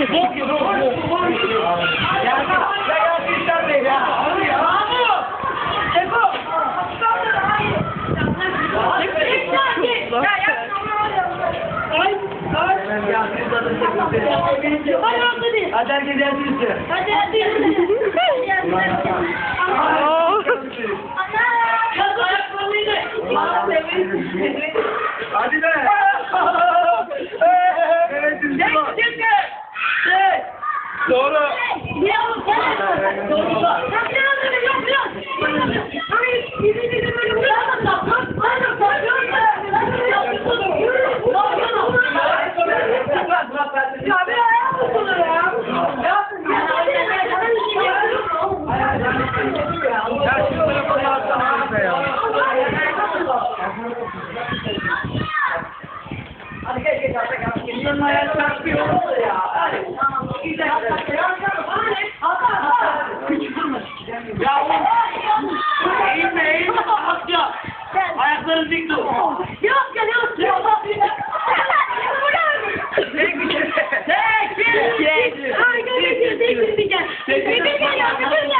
Hadi ya. Eko. Ay. Ay. Ya siz de Hadi herkes yersinizdir. Oo. Hadi be. Doğru. Şu telefonu atsana be ya. Bunların ayağı çarpıyor. Ya oğlum. Eğilme eğilme. Asya. Ayaklarını dik tut. Yok ya yok yok. Tek bir. Tek bir. Gel, gel, gel, gel. Gel, gel, gel, gel, gel.